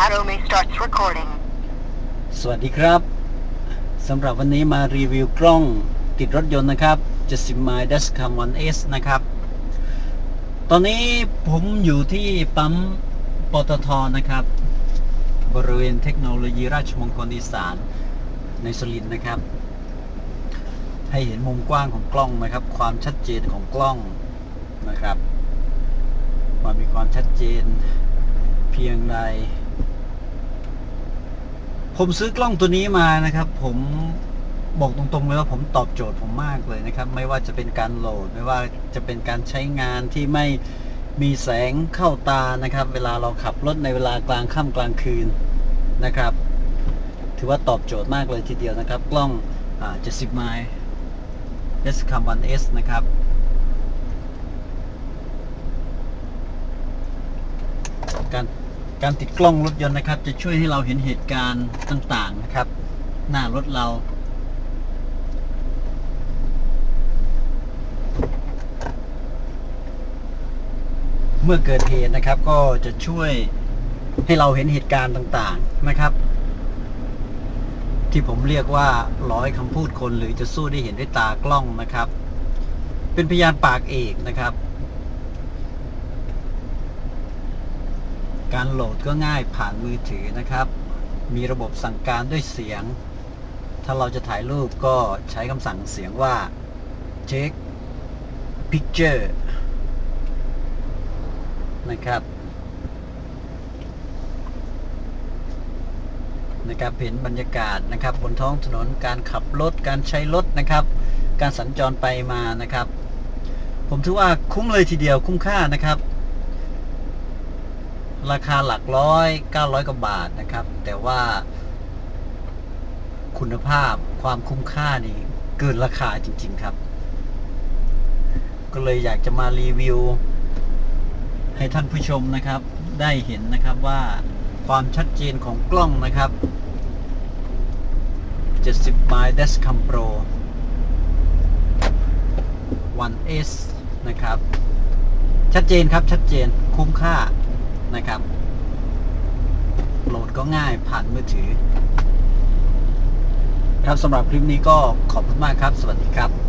Arrow start recording. สวัสดีครับ สำหรับวันนี้มารีวิวกล้องติดรถยนต์นะครับ70 mile Dashcam 1S นะครับ ตอนนี้ผมอยู่ที่ปั๊มปตทนะครับ บริเวณเทคโนโลยีราชมงคลอีสานในสุรินทร์นะครับ ให้เห็นมุมกว้างของกล้องนะครับ ความชัดเจนของกล้องนะครับว่ามีความชัดเจนเพียงใด ผมซื้อกล้องตัวนี้มานะครับ ผมบอกตรงๆเลยว่าผมตอบโจทย์ผมมากเลยนะครับ ไม่ว่าจะเป็นการโหลด ไม่ว่าจะเป็นการใช้งานที่ไม่มีแสงเข้าตานะครับ เวลาเราขับรถในเวลากลางค่ำกลางคืนนะครับ ถือว่าตอบโจทย์มากเลยทีเดียวนะครับ กล้องอ70ไมล์ S Cam 1S นะครับ การ การติดกล้องรถยนต์นะครับ จะช่วยให้เราเห็นเหตุการณ์ต่าง ๆ นะครับ หน้ารถเราเมื่อเกิดเหตุนะครับก็จะช่วยให้เราเห็นเหตุการณ์ต่างๆนะครับ ที่ผมเรียกว่าร้อยคำพูดคนหรือจะสู้ได้เห็นด้วยตากล้องนะครับ เป็นพยานปากเอกนะครับ การโหลดก็ง่ายผ่านมือถือนะครับ มีระบบสั่งการด้วยเสียง ถ้าเราจะถ่ายรูปก็ใช้คำสั่งเสียงว่า take picture นะครับนะครับเห็นบรรยากาศนะครับบนท้องถนนการขับรถการใช้รถนะครับ การสัญจรไปมานะครับ ผมถือว่าคุ้มเลยทีเดียวคุ้มค่านะครับ ราคาหลักร้อย900กว่าบาทนะครับ แต่ว่า คุณภาพความคุ้มค่านี่เกินราคาจริง ๆครับ ก็เลยอยากจะมารีวิว ให้ท่านผู้ชมนะครับ ได้เห็นนะครับว่าความชัดเจนของกล้องนะครับ 70 by Dashcam Pro 1S นะครับ ชัดเจนครับชัดเจนคุ้มค่า นะครับ โหลดก็ง่ายผ่านมือถือ ครับสำหรับคลิปนี้ก็ขอบคุณมากครับ สวัสดีครับ